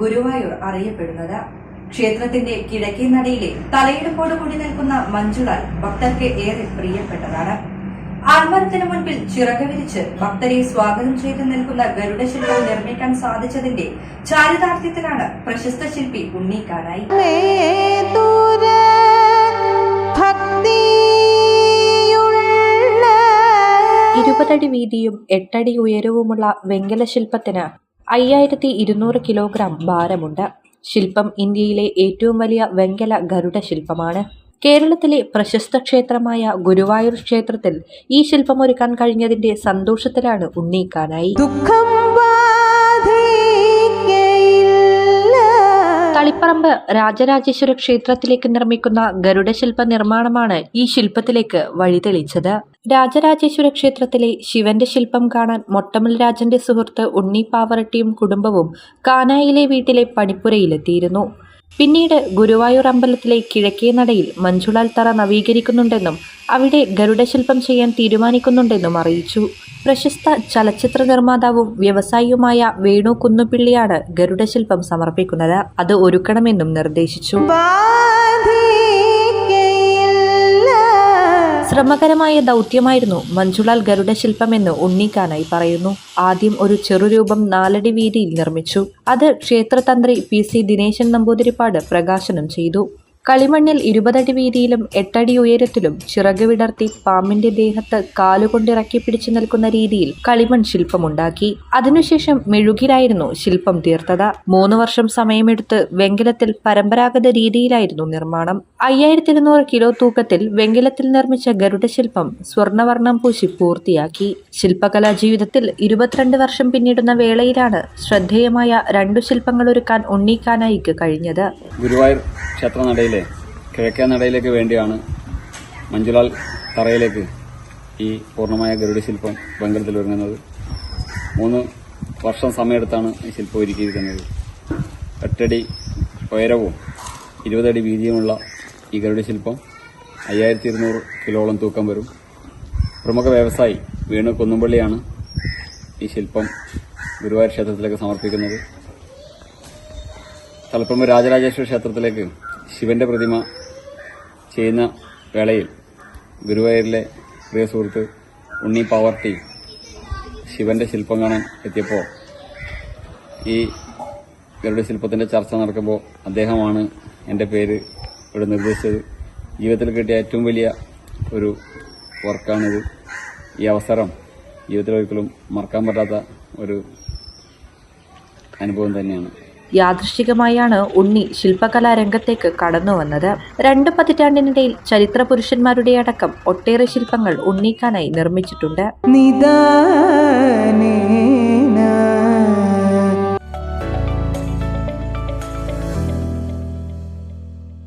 ഗുരുവായൂർ അറിയപ്പെടുന്നത്. ക്ഷേത്രത്തിന്റെ കിഴക്കേ നടയിലെ തലയിടുപ്പോട് കൂടി നിൽക്കുന്ന മഞ്ജുളാൽ ഭക്തർക്ക് ഏറെ പ്രിയപ്പെട്ടതാണ്. ആത്മരത്തിന് മുൻപിൽ ചിറക് വിരിച്ച് ഭക്തരെ സ്വാഗതം ചെയ്ത് നിൽക്കുന്ന ഗരുഡശില്പം നിർമ്മിക്കാൻ സാധിച്ചതിന്റെ ചാരിതാർത്ഥ്യത്തിലാണ് പ്രശസ്ത ശില്പി ഉണ്ണിക്കാനായി. ഇരുപതടി വീതിയും എട്ടടി ഉയരവുമുള്ള വെങ്കല ശില്പത്തിന് അയ്യായിരത്തി ഇരുന്നൂറ് കിലോഗ്രാം ഭാരമുണ്ട്. ശില്പം ഇന്ത്യയിലെ ഏറ്റവും വലിയ വെങ്കല ഗരുഡ ശില്പമാണ്. കേരളത്തിലെ പ്രശസ്ത ക്ഷേത്രമായ ഗുരുവായൂർ ക്ഷേത്രത്തിൽ ഈ ശില്പം ഒരുക്കാൻ കഴിഞ്ഞതിന്റെ സന്തോഷത്തിലാണ് ഉണ്ണീക്കാനായി. ദുഃഖം തളിപ്പറമ്പ് രാജരാജേശ്വര ക്ഷേത്രത്തിലേക്ക് നിർമ്മിക്കുന്ന ഗരുഡശില്പ നിർമ്മാണമാണ് ഈ ശില്പത്തിലേക്ക് വഴിതെളിച്ചത്. രാജരാജേശ്വര ക്ഷേത്രത്തിലെ ശിവന്റെ ശില്പം കാണാൻ മൊട്ടമൽ രാജന്റെ സുഹൃത്ത് ഉണ്ണി പാവറട്ടിയും കുടുംബവും കാനായിലെ വീട്ടിലെ പണിപ്പുരയിലെത്തിയിരുന്നു. പിന്നീട് ഗുരുവായൂർ അമ്പലത്തിലെ കിഴക്കേ നടയിൽ മഞ്ജുളാൽ തറ നവീകരിക്കുന്നുണ്ടെന്നും അവിടെ ഗരുഡശില്പം ചെയ്യാൻ തീരുമാനിക്കുന്നുണ്ടെന്നും അറിയിച്ചു. പ്രശസ്ത ചലച്ചിത്ര നിർമ്മാതാവും വ്യവസായിയുമായ വേണു കുന്നുപിള്ളിയാണ് ഗരുഡശില്പം സമർപ്പിക്കുന്നത്. അത് ഒരുക്കണമെന്നും നിർദ്ദേശിച്ചു. ശ്രമകരമായ ദൗത്യമായിരുന്നു മഞ്ജുളാൽ ഗരുഡശില്പമെന്ന് ഉണ്ണിക്കാനായി പറയുന്നു. ആദ്യം ഒരു ചെറുരൂപം നാലടി വീതിയിൽ നിർമ്മിച്ചു. അത് ക്ഷേത്രതന്ത്രി പി സി ദിനേശൻ നമ്പൂതിരിപ്പാട് പ്രകാശനം ചെയ്തു. കളിമണ്ണിൽ ഇരുപതടി വീതിയിലും എട്ടടി ഉയരത്തിലും ചിറക് വിടർത്തി പാമ്പിന്റെ ദേഹത്ത് കാലുകൊണ്ടിറക്കി പിടിച്ചു നിൽക്കുന്ന രീതിയിൽ കളിമൺ ശില്പമുണ്ടാക്കി. അതിനുശേഷം മെഴുകിലായിരുന്നു ശില്പം തീർത്തത്. മൂന്ന് വർഷം സമയമെടുത്ത് വെങ്കലത്തിൽ പരമ്പരാഗത രീതിയിലായിരുന്നു നിർമ്മാണം. അയ്യായിരത്തി ഇരുന്നൂറ് കിലോ തൂക്കത്തിൽ വെങ്കലത്തിൽ നിർമ്മിച്ച ഗരുഡ ശില്പം സ്വർണവർണം പൂശി പൂർത്തിയാക്കി. ശില്പകലാ ജീവിതത്തിൽ ഇരുപത്തിരണ്ട് വർഷം പിന്നിടുന്ന വേളയിലാണ് ശ്രദ്ധേയമായ രണ്ടു ശില്പങ്ങൾ ഒരുക്കാൻ ഉണ്ണിക്കാനായിക്ക് കഴിഞ്ഞത്. ക്ഷേത്രനടയിലെ കിഴക്കേ നടയിലേക്ക് വേണ്ടിയാണ് മഞ്ജുലാൽ തറയിലേക്ക് ഈ പൂർണമായ ഗരുഡ ശില്പം വെങ്കലത്തിൽ ഒരുങ്ങുന്നത്. മൂന്ന് വർഷം സമയമെടുത്താണ് ഈ ശില്പം ഒരുക്കിയിരിക്കുന്നത്. എട്ടടി ഉയരവും ഇരുപതടി വീതിയുമുള്ള ഈ ഗരുഡ ശില്പം അയ്യായിരത്തി ഇരുന്നൂറ് കിലോളം തൂക്കം വരും. പ്രമുഖ വ്യവസായി വേണു കുന്നുംപള്ളിയാണ് ഈ ശില്പം ഗുരുവായൂർ ക്ഷേത്രത്തിലേക്ക് സമർപ്പിക്കുന്നത്. തലപ്പുറം രാജരാജേശ്വര ക്ഷേത്രത്തിലേക്ക് ശിവന്റെ പ്രതിമ ചെയ്യുന്ന വേളയിൽ ഗുരുവായൂരിലെ പ്രിയ സുഹൃത്ത് ഉണ്ണി പാവർട്ടി ശിവന്റെ ശില്പം കാണാൻ എത്തിയപ്പോൾ ഈ ഗരുഡ ശില്പത്തിന്റെ ചർച്ച നടക്കുമ്പോൾ അദ്ദേഹമാണ് എന്റെ പേര് ഇവിടെ നിർദ്ദേശിച്ചത്. ജീവിതത്തിൽ കിട്ടിയ ഏറ്റവും വലിയ ഒരു വർക്കാണിത്. ഈ അവസരം ജീവിതത്തിൽ ഒരിക്കലും മറക്കാൻ പറ്റാത്ത ഒരു അനുഭവം തന്നെയാണ്. യാദൃശ്ചികമായാണ് ഉണ്ണി ശില്പകലാ രംഗത്തേക്ക് കടന്നു വന്നത് രണ്ട് പതിറ്റാണ്ടിനിടയിൽ ചരിത്ര പുരുഷന്മാരുടെ അടക്കം ഒട്ടേറെ ശില്പങ്ങൾ ഉണ്ണിക്കാനായി നിർമ്മിച്ചിട്ടുണ്ട്. നിദാന.